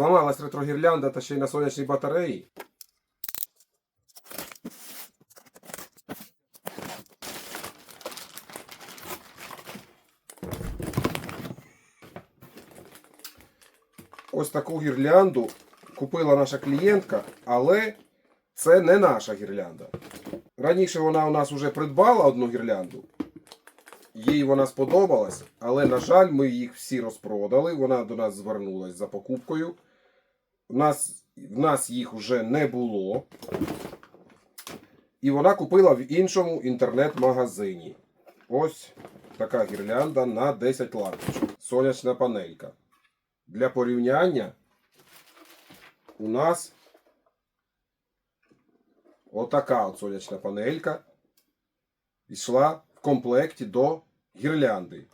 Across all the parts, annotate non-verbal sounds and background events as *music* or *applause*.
Зламалась ретрогірлянда та ще й на сонячній батареї. Ось таку гірлянду купила наша клієнтка, але це не наша гірлянда. Раніше вона у нас вже придбала одну гірлянду. Їй вона сподобалась, але, на жаль, ми їх всі розпродали. Вона до нас звернулась за покупкою. У нас, в нас їх вже не було. І вона купила в іншому інтернет-магазині. Ось така гірлянда на 10 лампочок. Сонячна панелька. Для порівняння у нас отака от сонячна панелька йшла в комплекті до гірлянди.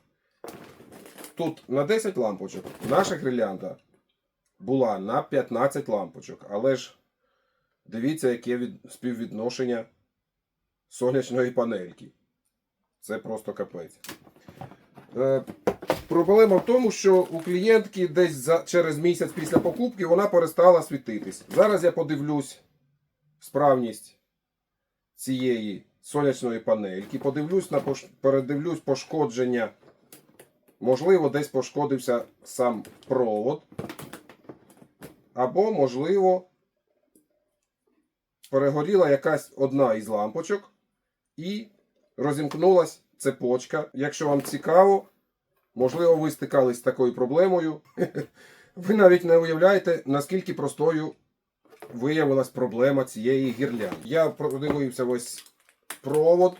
Тут на 10 лампочок. Наша гірлянда була на 15 лампочок. Але ж дивіться, яке від... співвідношення сонячної панельки. Це просто капець. Е, Проблема в тому, що у клієнтки десь за, через місяць після покупки вона перестала світитись. Зараз я подивлюсь справність цієї сонячної панельки. Подивлюсь на пош... передивлюсь пошкодження. Можливо, десь пошкодився сам провод. Або, можливо, перегоріла якась одна із лампочок і розімкнулась цепочка. Якщо вам цікаво, можливо, ви стикались з такою проблемою. *laughs* Ви навіть не уявляєте, наскільки простою виявилась проблема цієї гірлянди. Я продивився весь провод.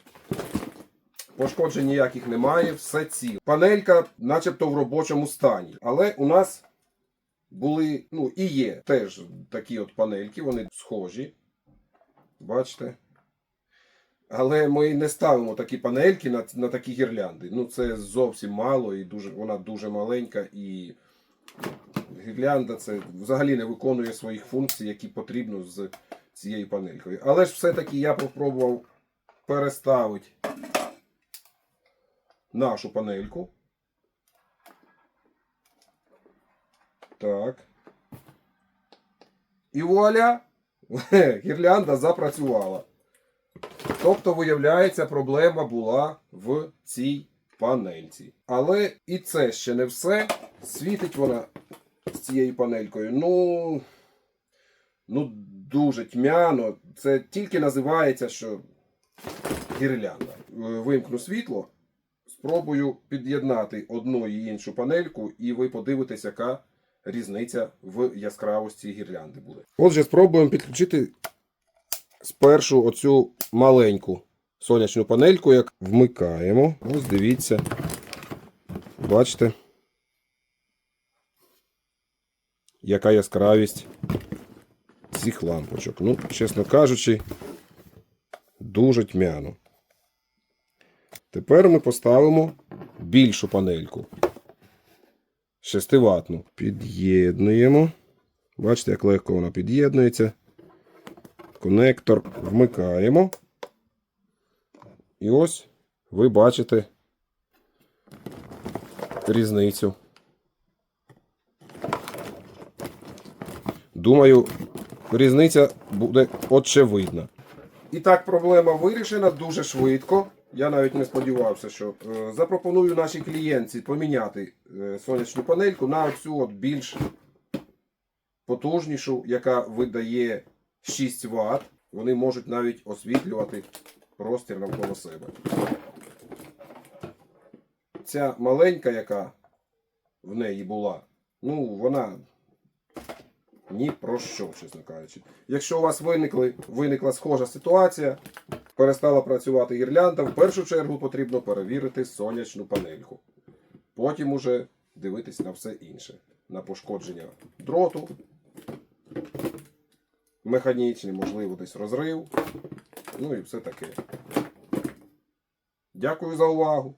Пошкоджень ніяких немає, все ціле. Панелька, начебто, в робочому стані. Але у нас були, ну, і є теж такі от панельки, вони схожі. Бачите? Але ми не ставимо такі панельки на, на такі гірлянди. Ну, це зовсім мало і дуже, вона дуже маленька і гірлянда це взагалі не виконує своїх функцій, які потрібно з цією панелькою. Але ж все-таки я попробував переставити нашу панельку. Так. І вуаля! *laughs* Гірлянда запрацювала. Тобто, виявляється, проблема була в цій панельці. Але і це ще не все. Світить вона з цією панелькою. Ну, ну дуже тьмяно. Це тільки називається, що гірлянда. Е, Вимкну світло. Спробую під'єднати одну і іншу панельку, і ви подивитесь, яка різниця в яскравості гірлянди буде. Отже, спробуємо підключити спершу оцю маленьку сонячну панельку, як вмикаємо. Ось дивіться. Бачите, яка яскравість цих лампочок. Ну, чесно кажучи, дуже тьмяно. Тепер ми поставимо більшу панельку. 6 ватну. Під'єднуємо. Бачите, як легко вона під'єднується. Конектор вмикаємо. І ось ви бачите різницю. Думаю, різниця буде очевидна. І так, проблема вирішена дуже швидко. Я навіть не сподівався, що е, запропоную нашій клієнтці поміняти е, сонячну панельку на цю от більш потужнішу, яка видає 6 Вт. Вони можуть навіть освітлювати простір навколо себе. Ця маленька, яка в неї була, ну, вона ні про що, чесно кажучи. Якщо у вас виникли, виникла схожа ситуація, перестала працювати гірлянда, в першу чергу потрібно перевірити сонячну панельку. Потім уже дивитись на все інше. На пошкодження дроту, механічний, можливо, десь розрив. Ну і все таке. Дякую за увагу.